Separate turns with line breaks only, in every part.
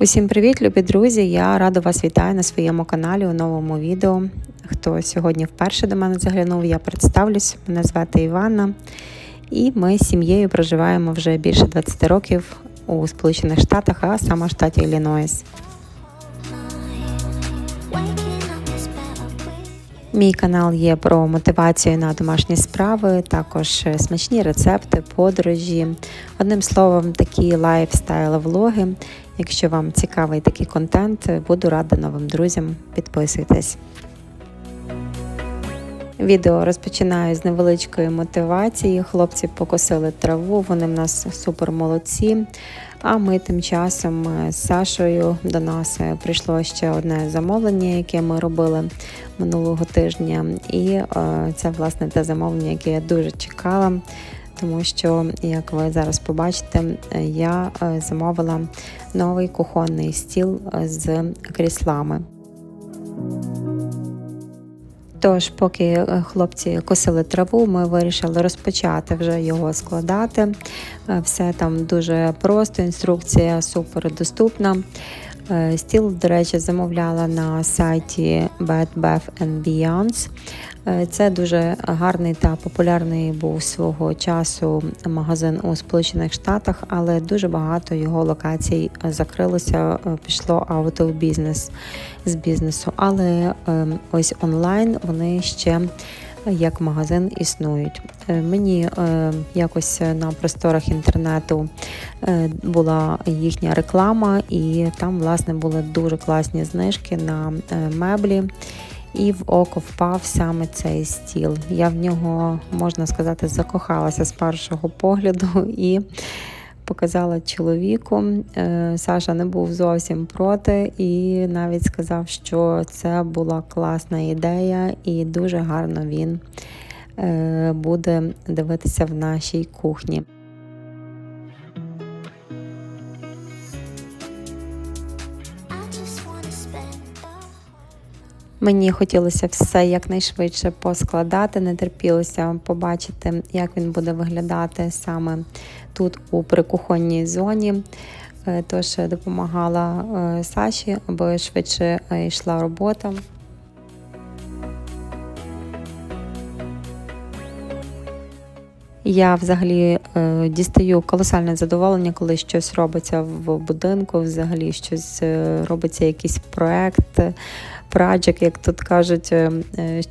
Усім привіт, любі друзі! Я рада вас вітаю на своєму каналі у новому відео. Хто сьогодні вперше до мене заглянув, я представлюсь. Мене звати Іванна, і ми з сім'єю проживаємо вже більше 20 років у Сполучених Штатах, а саме в штаті Іллінойс. Мій канал є про мотивацію на домашні справи, також смачні рецепти, подорожі. Одним словом, такі лайфстайл-влоги. Якщо вам цікавий такий контент, буду рада новим друзям. Підписуйтесь. Відео розпочинаю з невеличкої мотивації. Хлопці покосили траву, вони в нас супер молодці. А ми тим часом з Сашою до нас прийшло ще одне замовлення, яке ми робили минулого тижня. І е, це власне те замовлення, яке я дуже чекала. Тому що, як ви зараз побачите, я е, замовила новий кухонний стіл з кріслами. Тож, поки е, хлопці косили траву, ми вирішили розпочати вже його складати. Е, все там дуже просто, інструкція супер доступна. Е, стіл, до речі, замовляла на сайті Bed Bath Beyonds. Це дуже гарний та популярний був свого часу магазин у Сполучених Штатах, але дуже багато його локацій закрилося, пішло out of business з бізнесу. Але ось онлайн вони ще як магазин існують. Мені якось на просторах інтернету була їхня реклама, і там, власне, були дуже класні знижки на меблі і в око впав саме цей стіл. Я в нього, можна сказати, закохалася з першого погляду і показала чоловіку. Е, Саша не був зовсім проти, і навіть сказав, що це була класна ідея, і дуже гарно він е, буде дивитися в нашій кухні. Мені хотілося все якнайшвидше поскладати, не терпілося побачити, як він буде виглядати саме тут у прикухонній зоні. Е, тож допомагала е, Саші, аби швидше е, йшла робота. Я взагалі е, дістаю колосальне задоволення, коли щось робиться в будинку, взагалі щось е, робиться, якийсь проект, праджик, як тут кажуть, е,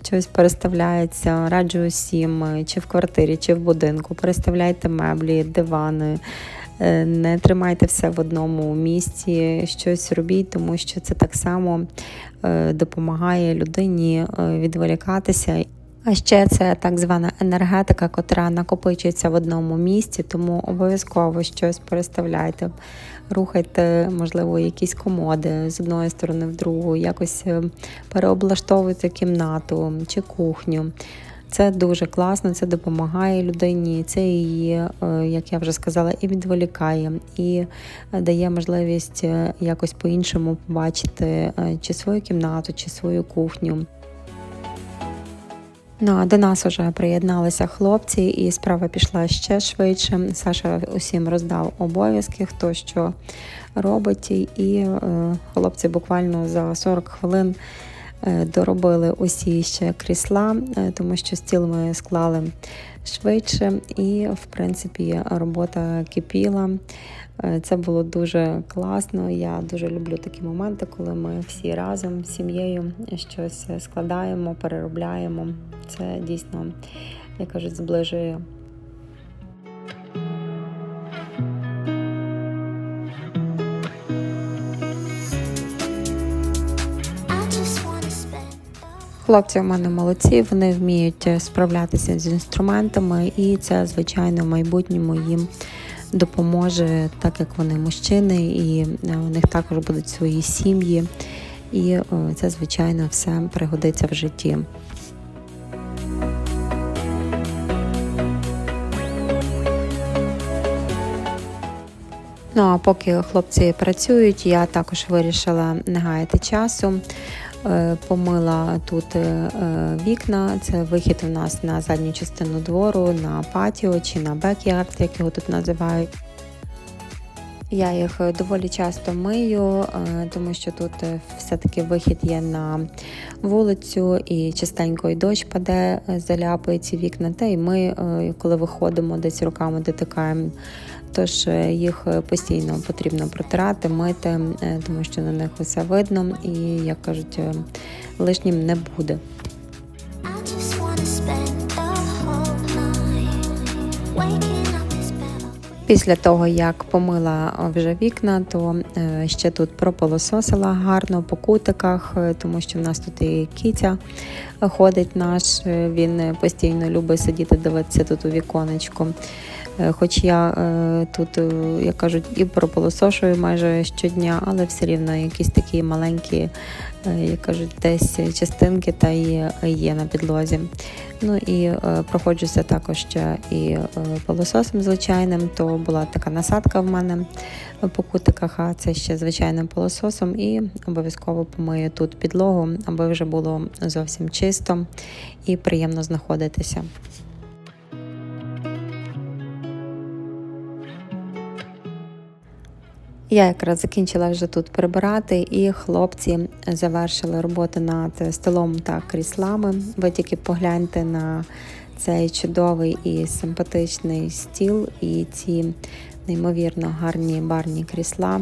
щось переставляється. Раджу усім, чи в квартирі, чи в будинку. Переставляйте меблі, дивани. Не тримайте все в одному місці, щось робіть, тому що це так само допомагає людині відволікатися. А ще це так звана енергетика, котра накопичується в одному місці, тому обов'язково щось переставляйте, рухайте, можливо, якісь комоди з одної сторони в другу, якось е, переоблаштовуйте кімнату чи кухню. Це дуже класно, це допомагає людині, це її, е, як я вже сказала, і відволікає, і дає можливість е, якось по-іншому побачити чи свою кімнату, чи свою кухню. Ну а до нас вже приєдналися хлопці, і справа пішла ще швидше. Саша усім роздав обов'язки, хто що робить, і е, хлопці буквально за 40 хвилин е, доробили усі ще крісла, е, тому що стіл ми склали швидше, і в принципі робота кипіла. Е, це було дуже класно. Я дуже люблю такі моменти, коли ми всі разом з сім'єю щось складаємо, переробляємо. Це дійсно, як кажуть, зближує. Хлопці у мене молодці, вони вміють справлятися з інструментами, і це, звичайно, в майбутньому їм допоможе, так як вони мужчини, і е, у них також будуть свої сім'ї. І е, це, звичайно, все пригодиться в житті. Ну а поки хлопці працюють, я також вирішила не гаяти часу. Е, помила тут е, вікна, це вихід у нас на задню частину двору, на патіо чи на бекярд, як його тут називають. Я їх е, доволі часто мию, е, тому що тут е, все-таки вихід є на вулицю, і частенько і дощ паде, е, заляпує ці вікна. Та й ми, е, коли виходимо, десь руками дотикаємо. Тож е, їх е, постійно потрібно протирати, мити, е, тому що на них усе видно і, як кажуть, лишнім не буде. Після того, як помила вже вікна, то ще тут прополососила гарно по кутиках, тому що в нас тут і кітя ходить наш. Він постійно любить сидіти, дивитися тут у віконечко. Е, Хоч я е, тут, е, як кажуть, і прополосошую майже щодня, але все рівно якісь такі маленькі, як кажуть, десь частинки та й є на підлозі. Ну і проходжуся також ще і пилососом звичайним, то була така насадка в мене по кутиках, а це ще звичайним пилососом. І обов'язково помию тут підлогу, аби вже було зовсім чисто і приємно знаходитися. Я якраз закінчила вже тут прибирати, і хлопці завершили роботу над столом та кріслами. Ви тільки погляньте на цей чудовий і симпатичний стіл і ці неймовірно гарні барні крісла.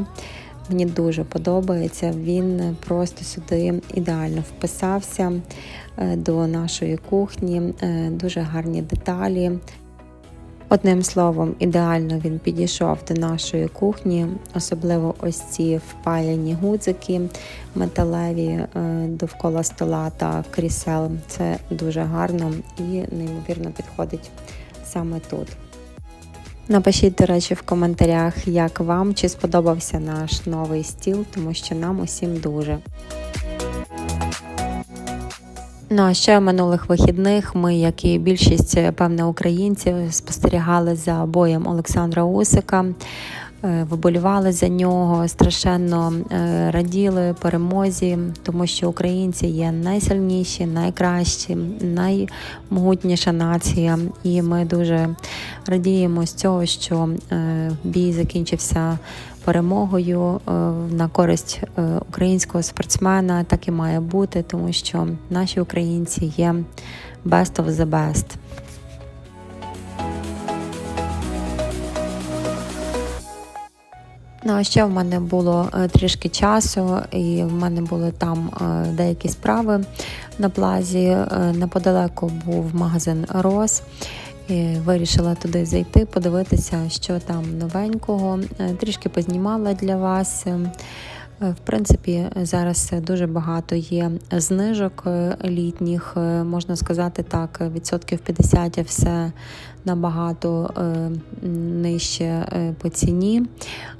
Мені дуже подобається. Він просто сюди ідеально вписався е, до нашої кухні. Е, Дуже гарні деталі. Одним словом, ідеально він підійшов до нашої кухні, особливо ось ці впаяні гудзики металеві е, довкола стола та крісел. Це дуже гарно і неймовірно підходить саме тут. Напишіть, до речі, в коментарях, як вам, чи сподобався наш новий стіл, тому що нам усім дуже. Ну а ще минулих вихідних ми, як і більшість е, певне українців, спостерігали за боєм Олександра Усика, е, виболівали за нього, страшенно е, раділи перемозі, тому що українці є найсильніші, найкращі, наймогутніша нація, і ми дуже радіємо з цього, що бій закінчився перемогою е, на користь е, українського спортсмена. Так і має бути, тому що наші українці є best of the best. Ну, а ще в мене було е, трішки часу, і в мене були там деякі справи на плазі. Неподалеку був магазин Рос. Вирішила туди зайти, подивитися, що там новенького. Е, Трішки познімала для вас. Е, В принципі, зараз дуже багато є знижок е, літніх, е, можна сказати так, відсотків 50 все набагато е, нижче е, по ціні.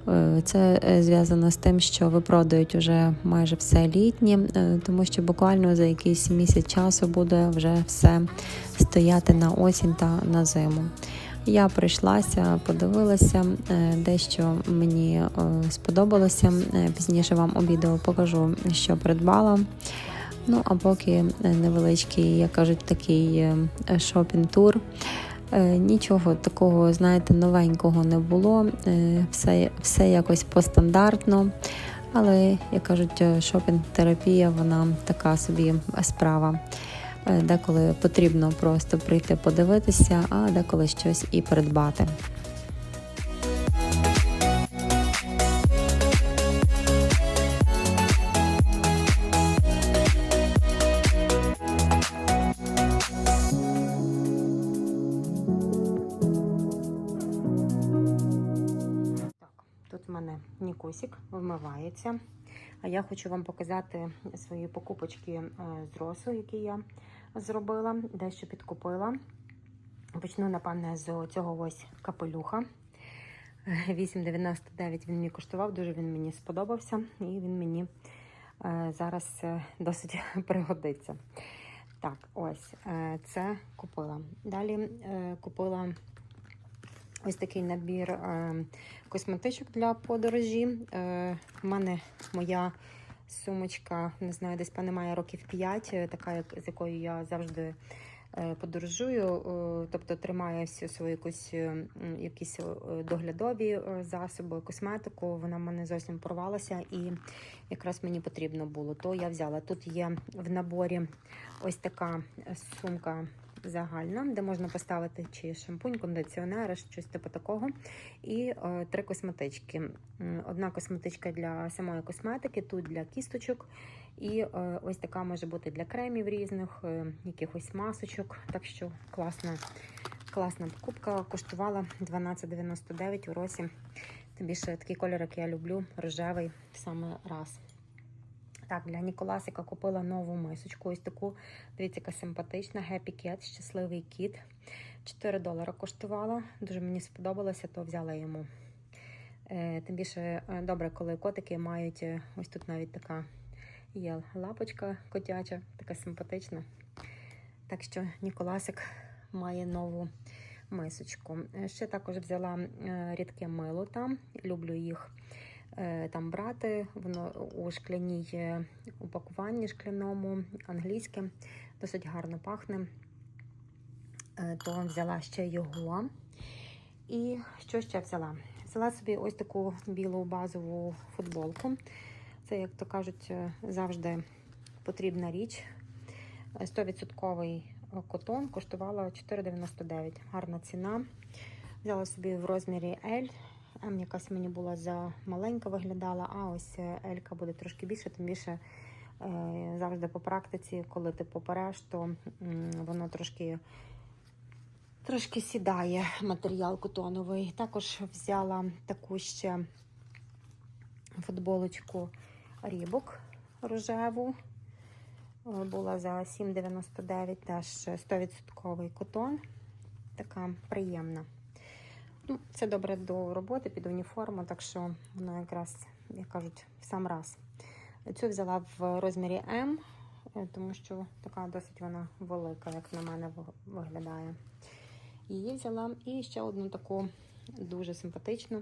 Е, Це зв'язано з тим, що випродають вже майже все літнє, тому що буквально за якийсь місяць часу буде вже все стояти на осінь та на зиму. Я прийшлася, подивилася, дещо мені сподобалося. Пізніше вам у відео покажу, що придбала. Ну, а поки невеличкий, як кажуть, такий шопінг-тур. Е, Нічого такого, знаєте, новенького не було. Е, Все, все якось постандартно. Але, як кажуть, е, шопінг-терапія, вона така собі справа. Деколи потрібно просто прийти подивитися, а деколи щось і придбати. Вмивається. А я хочу вам показати свої покупочки е, з росу, які я зробила, дещо підкупила. Почну, напевне, з цього ось капелюха. Е, 8,99 він мені коштував, дуже він мені сподобався, і він мені е, зараз е, досить пригодиться. Так, ось е, це купила. Далі е, купила ось такий набір е, косметичок для подорожі. Е, в мене моя сумочка, не знаю, десь певне має років 5, е, така, як, з якою я завжди е, подорожую, е, тобто тримаю всю свою якусь, е, якісь е, доглядові е, засоби, косметику. Вона в мене зовсім порвалася і якраз мені потрібно було. То я взяла. Тут є в наборі ось така сумка загальна, де можна поставити чи шампунь, кондиціонер, щось типу такого. І е, три косметички. Одна косметичка для самої косметики, тут для кісточок. І е, ось така може бути для кремів різних, е, якихось масочок. Так що класна, класна покупка. Коштувала 12,99 у Росі. Тим більше такий кольор, як я люблю, рожевий саме раз. Так, для Ніколасика купила нову мисочку. Ось таку, дивіться, яка симпатична. Happy Cat, щасливий кіт. 4 долара коштувала. Дуже мені сподобалося, то взяла йому. Е, Тим більше е, добре, коли котики мають е, ось тут навіть така є лапочка котяча, така симпатична. Так що Ніколасик має нову мисочку. Ще також взяла рідке мило там. Люблю їх там брати. Воно у шкляній е, упакуванні шкляному, англійське, досить гарно пахне. Е, То взяла ще його. І що ще взяла? Взяла собі ось таку білу базову футболку. Це, як то кажуть, е, завжди потрібна річ. Е, 100% котон коштувала 4,99. Гарна ціна. Взяла собі в розмірі L. М якась мені була за маленька виглядала, а ось L буде трошки більше, тим більше е, завжди по практиці, коли ти попереш, то воно трошки Трошки сідає матеріал котоновий. Також взяла таку ще футболочку рібок рожеву. Е, Була за 7,99 теж 100% котон. Така приємна. Ну, це добре до роботи під уніформу, так що воно якраз, як кажуть, в сам раз. Цю взяла в розмірі М, е, тому що така досить вона велика, як на мене виглядає. Її взяла і ще одну таку дуже симпатичну.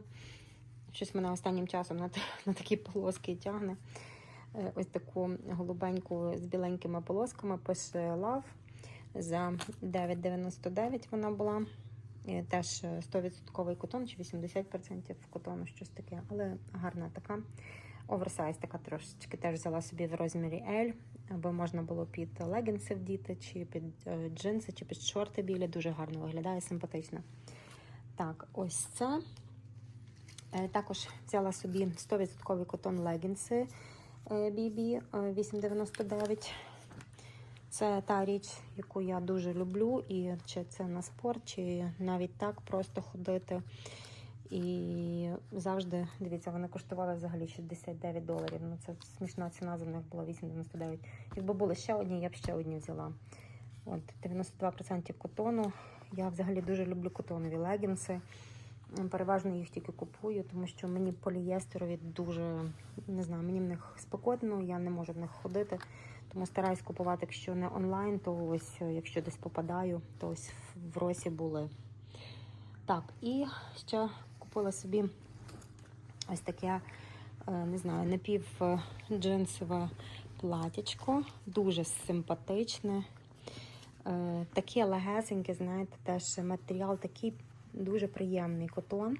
Щось мене останнім часом на, на такі полоски тягне. Е, Ось таку голубеньку з біленькими полосками пише Love. За 9,99 вона була. Е, Теж е, 100% котон чи 80% котону, щось таке, але гарна така. Оверсайз така трошечки теж взяла собі в розмірі L, аби можна було під легінси вдіти, чи під е, джинси, чи під шорти білі. Дуже гарно виглядає, симпатично. Так, ось це. Е, Також взяла собі 100% котон легінси BB 899. Це та річ, яку я дуже люблю, і чи це на спорт, чи навіть так просто ходити. І завжди, дивіться, вони коштували взагалі 69 доларів. Ну це смішна ціна за них була 8,99. Якби були ще одні, я б ще одні взяла. От 92% котону. Я взагалі дуже люблю котонові легінси. Переважно їх тільки купую, тому що мені полієстерові дуже не знаю, мені в них спекотно, я не можу в них ходити. Тому стараюсь купувати, якщо не онлайн, то ось е, якщо десь попадаю, то ось в Росі були. Так, і ще купила собі ось таке, е, не знаю, напівджинсове платячко, дуже симпатичне. Е, Таке легесеньке, знаєте, теж матеріал такий дуже приємний котон.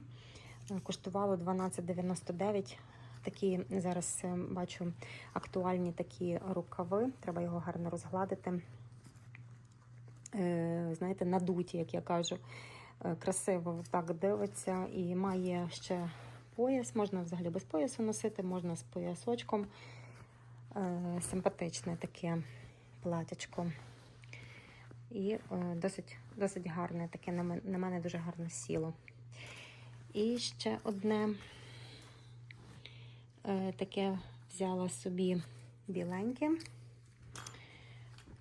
Е, Коштувало 12,99. Такі зараз е, бачу актуальні такі рукави. Треба його гарно розгладити. Е, Знаєте, надуті, як я кажу. Е, Красиво так дивиться і має ще пояс. Можна взагалі без поясу носити, можна з поясочком. Симпатичне таке платячко. І досить, досить гарне, таке на мене дуже гарно сіло. І ще одне таке взяла собі біленьке.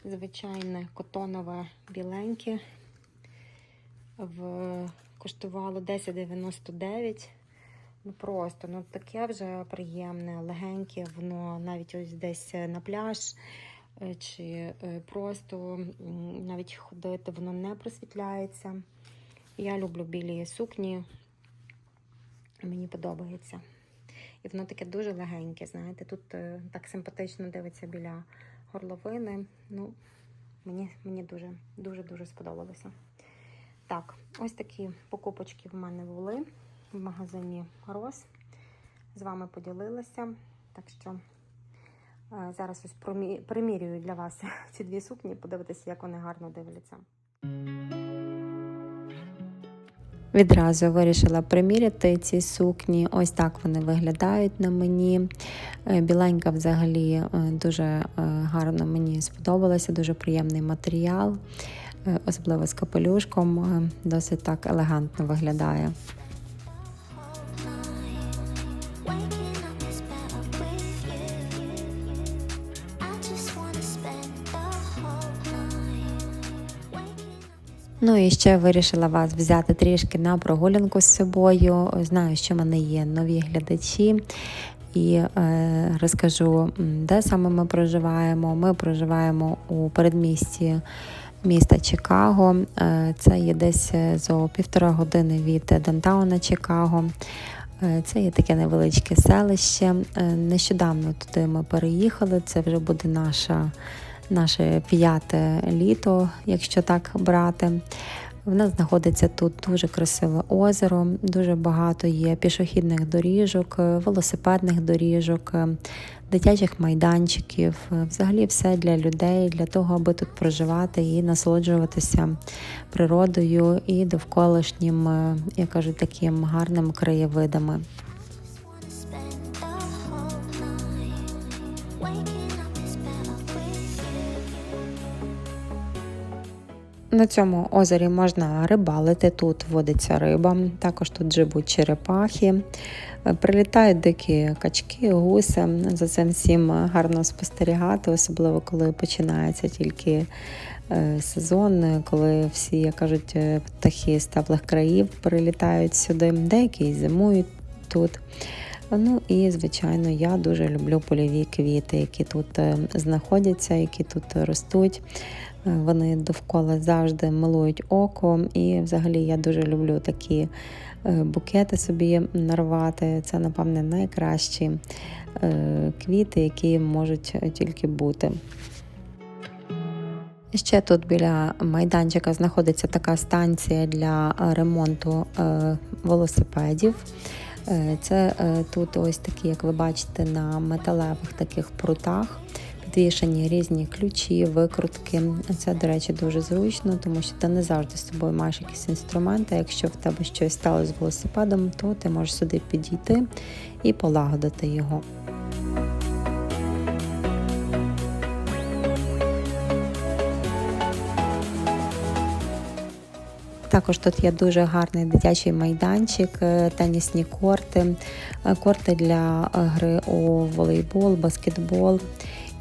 Звичайне котонове біленьке. В, коштувало 10,99. Ну просто, ну таке вже приємне, легеньке, воно навіть ось десь на пляж е, чи е, просто навіть ходити, воно не просвітляється. Я люблю білі сукні, мені подобається. І воно таке дуже легеньке, знаєте, тут е, так симпатично дивиться біля горловини. Ну, Мені, мені дуже, дуже, дуже сподобалося. Так, ось такі покупочки в мене були в магазині Рос. З вами поділилася. Так що е, зараз ось примірюю для вас ці дві сукні, подивитися, як вони гарно дивляться. Відразу вирішила приміряти ці сукні. Ось так вони виглядають на мені. Е, Біленька взагалі е, дуже е, гарно мені сподобалася, дуже приємний матеріал, особливо з капелюшком, досить так елегантно виглядає. Ну і ще вирішила вас взяти трішки на прогулянку з собою. Знаю, що в мене є нові глядачі. І е, розкажу, де саме ми проживаємо. Ми проживаємо у передмісті міста Чикаго. Е, це є десь е, зо півтора години від Дантауна Чикаго. Е, Це є таке невеличке селище. Е, Нещодавно туди ми переїхали. Це вже буде наша наше п'яте літо, якщо так брати. В нас знаходиться тут дуже красиве озеро, дуже багато є пішохідних доріжок, велосипедних доріжок, дитячих майданчиків. Взагалі все для людей, для того, аби тут проживати і насолоджуватися природою і довколишнім, е, як кажуть, таким гарним краєвидами. На цьому озері можна рибалити, тут водиться риба, також тут живуть черепахи, Е, прилітають дикі качки, гуси. За цим всім гарно спостерігати, особливо коли починається тільки е, сезон, коли всі, як кажуть, е, птахи з теплих країв прилітають сюди, деякі зимують тут. Ну і, звичайно, я дуже люблю польові квіти, які тут знаходяться, які тут ростуть. Вони довкола завжди милують око. І взагалі я дуже люблю такі е, букети собі нарвати. Це, напевне, найкращі е, квіти, які можуть тільки бути. Ще тут біля майданчика знаходиться така станція для ремонту е, велосипедів. Це тут ось такі, як ви бачите, на металевих таких прутах підвішені різні ключі, викрутки. Це, до речі, дуже зручно, тому що ти не завжди з собою маєш якісь інструменти. Якщо в тебе щось сталося з велосипедом, то ти можеш сюди підійти і полагодити його. Також тут є дуже гарний дитячий майданчик, е, тенісні корти, е, корти для е, гри у волейбол, баскетбол.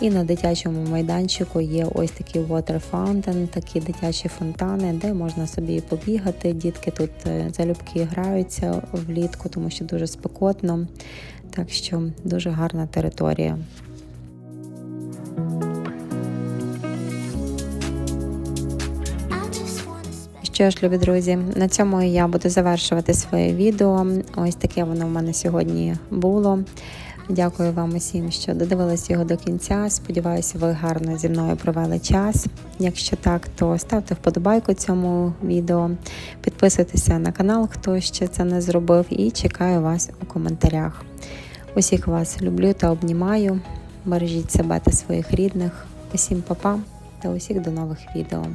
І на дитячому майданчику є ось такий water fountain, такі дитячі фонтани, де можна собі побігати. Дітки тут е, залюбки граються влітку, тому що дуже спекотно. Так що дуже гарна територія. Що ж, любі друзі, на цьому я буду завершувати своє відео. Ось таке воно в мене сьогодні було. Дякую вам усім, що додивились його до кінця. Сподіваюся, ви гарно зі мною провели час. Якщо так, то ставте вподобайку цьому відео, підписуйтеся на канал, хто ще це не зробив, і чекаю вас у коментарях. Усіх вас люблю та обнімаю. Бережіть себе та своїх рідних. Усім па-па та усіх до нових відео.